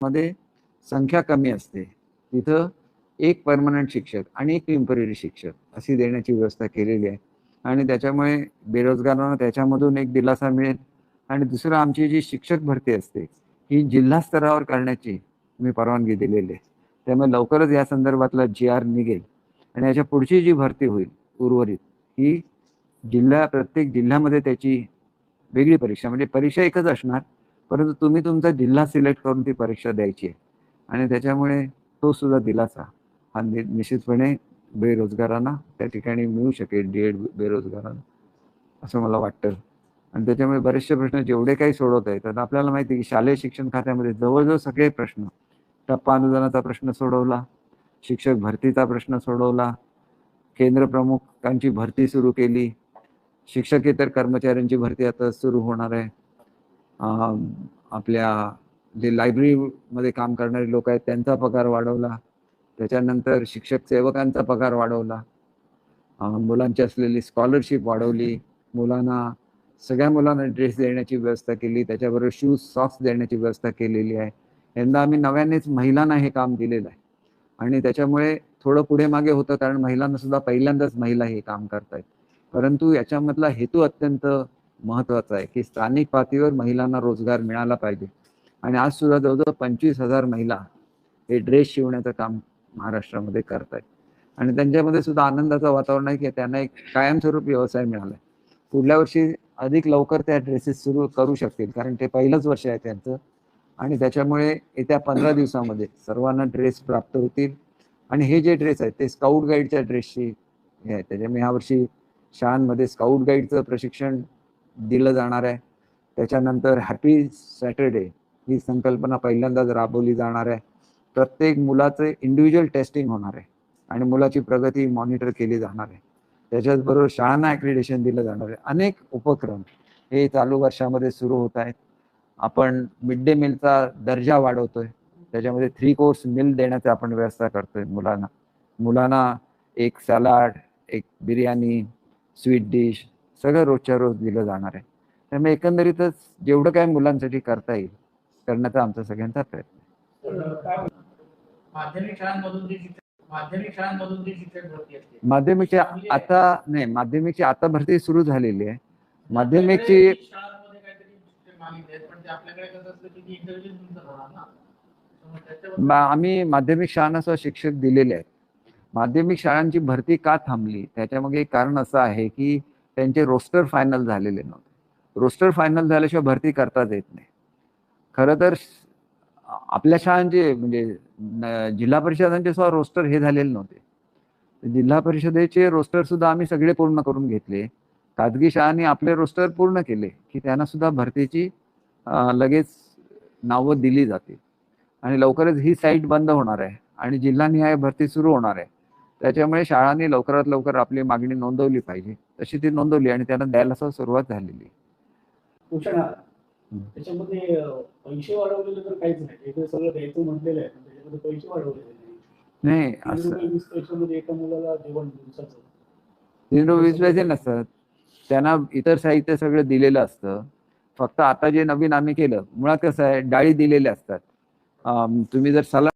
मध्ये संख्या कमी असते. तिथं एक परमनंट शिक्षक आणि एक टेंपररी शिक्षक अशी देण्याची व्यवस्था केलेली आहे. आणि त्याच्यामुळे बेरोजगारांना त्याच्यामधून एक दिलासा मिळेल. आणि दुसरं आमची जी शिक्षक भरती असते ही जिल्हा स्तरावर करण्याची मी परवानगी दिलेली आहे. त्यामुळे लवकरच या संदर्भातला जी आर निघेल. आणि याच्या पुढची जी भरती होईल उर्वरित ही जिल्हा प्रत्येक जिल्ह्यामध्ये त्याची वेगळी परीक्षा म्हणजे परीक्षा एकच असणार परंतु तुम्ही तुमचा जिल्हा सिलेक्ट करून ती परीक्षा द्यायची आहे. आणि त्याच्यामुळे तो सुद्धा दिलासा. हा नि निश्चितपणे बेरोजगारांना त्या ठिकाणी मिळू शकेल डी एड बेरोजगारांना असं मला वाटतं. आणि त्याच्यामुळे बरेचसे प्रश्न जेवढे काही सोडवत आहेत तर आपल्याला माहिती आहे की शालेय शिक्षण खात्यामध्ये जवळजवळ सगळे प्रश्न टप्पा अनुदानाचा प्रश्न सोडवला शिक्षक भरतीचा प्रश्न सोडवला केंद्र प्रमुखांची भरती सुरू केली शिक्षकेतर कर्मचाऱ्यांची भरती आता सुरू होणार आहे. आपल्या जे लायब्ररीमध्ये काम करणारे लोक आहेत त्यांचा पगार वाढवला. त्याच्यानंतर शिक्षक सेवकांचा पगार वाढवला. मुलांची असलेली स्कॉलरशिप वाढवली. मुलांना सगळ्या मुलांना ड्रेस देण्याची व्यवस्था केली. त्याच्याबरोबर शूज सॉक्स देण्याची व्यवस्था केलेली आहे. यंदा आम्ही नव्यानेच महिलांना हे काम दिलेलं आहे. आणि त्याच्यामुळे थोडं पुढे मागे होतं कारण महिलांना सुद्धा पहिल्यांदाच महिला हे काम करतायत. परंतु याच्यामधला हेतू अत्यंत महत्त्वाचं आहे की स्थानिक पातळीवर महिलांना रोजगार मिळाला पाहिजे. आणि आज सुद्धा जवळजवळ पंचवीस हजार महिला हे ड्रेस शिवण्याचं काम महाराष्ट्रामध्ये करत आहेत आणि त्यांच्यामध्ये सुद्धा आनंदाचं वातावरण आहे की त्यांना एक कायमस्वरूपी व्यवसाय मिळाला आहे पुढल्या वर्षी अधिक लवकर त्या ड्रेसेस सुरू करू शकतील कारण ते पहिलंच वर्ष आहे त्यांचं. आणि त्याच्यामुळे येत्या पंधरा दिवसामध्ये सर्वांना ड्रेस प्राप्त होतील. आणि हे जे ड्रेस आहेत ते स्काउट गाईडच्या ड्रेसची हे आहे त्याच्यामुळे ह्यावर्षी शाळांमध्ये स्काउट गाईडचं प्रशिक्षण दिलं जाणार आहे. त्याच्यानंतर हॅपी सॅटर्डे ही संकल्पना पहिल्यांदाच राबवली जाणार आहे. प्रत्येक मुलाचं इंडिव्हिज्युअल टेस्टिंग होणार आहे आणि मुलाची प्रगती मॉनिटर केली जाणार आहे. त्याच्याचबरोबर शाळांना ॲक्रिडेशन दिलं जाणार आहे. अनेक उपक्रम हे चालू वर्षामध्ये सुरू होत आहेत. आपण मिड डे मीलचा दर्जा वाढवतोय. त्याच्यामध्ये थ्री कोर्स मिल देण्याची आपण व्यवस्था करतोय मुलांना. मुलांना एक सॅलाड एक बिर्याणी स्वीट डिश सगळं रोजच्या रोज दिलं जाणार आहे. त्यामुळे एकंदरीतच जेवढं काय मुलांसाठी करता येईल करण्याचा आमचा सगळ्यांचा प्रयत्न आहे. माध्यमिक शाळांमधून माध्यमिकची आता नाही माध्यमिकची आता भरती सुरू झालेली आहे. माध्यमिकची आम्ही माध्यमिक शाळांना सुद्धा शिक्षक दिलेले आहेत. माध्यमिक शाळांची भरती का थांबली? त्याच्यामागे एक कारण असं आहे की त्यांचे रोस्टर फायनल झालेले नव्हते. रोस्टर फायनल झाल्याशिवाय भरती करताच येत नाही. खरं तर आपल्या शाळांचे म्हणजे जिल्हा परिषदांचे सुद्धा रोस्टर हे झालेले नव्हते. जिल्हा परिषदेचे रोस्टर सुद्धा आम्ही सगळे पूर्ण करून घेतले. खाजगी शाळांनी आपले रोस्टर पूर्ण केले की त्यांना सुद्धा भरतीची लगेच नावं दिली जातील. आणि लवकरच ही साईट बंद होणार आहे. आणि जिल्हानिहाय भरती सुरू होणार आहे. त्याच्यामुळे शाळांनी लवकरात लवकर आपली मागणी नोंदवली पाहिजे. तशी ती नोंदवली आणि त्यांना द्यायला सुरुवात झालेली. आहे. भूषण हम्म. त्याच्यामध्ये अं, पैसे वाढवलेले तर काहीच नाही. हे तर सगळं द्यायचं म्हटलेलं आहे पण त्याच्यामध्ये पैसे वाढवलेले नाही. नाही तीन असं रुपये वीस पैशामध्ये एका मुलाला जेवण दिवसाचं. तीन रुपये वीस पैसे नसतात. त्यांना इतर साहित्य सगळं दिलेलं असतं. फक्त आता जे नवीन आम्ही केलं मुळात कसं आहे डाळी दिलेल्या असतात. तुम्ही जर सलाड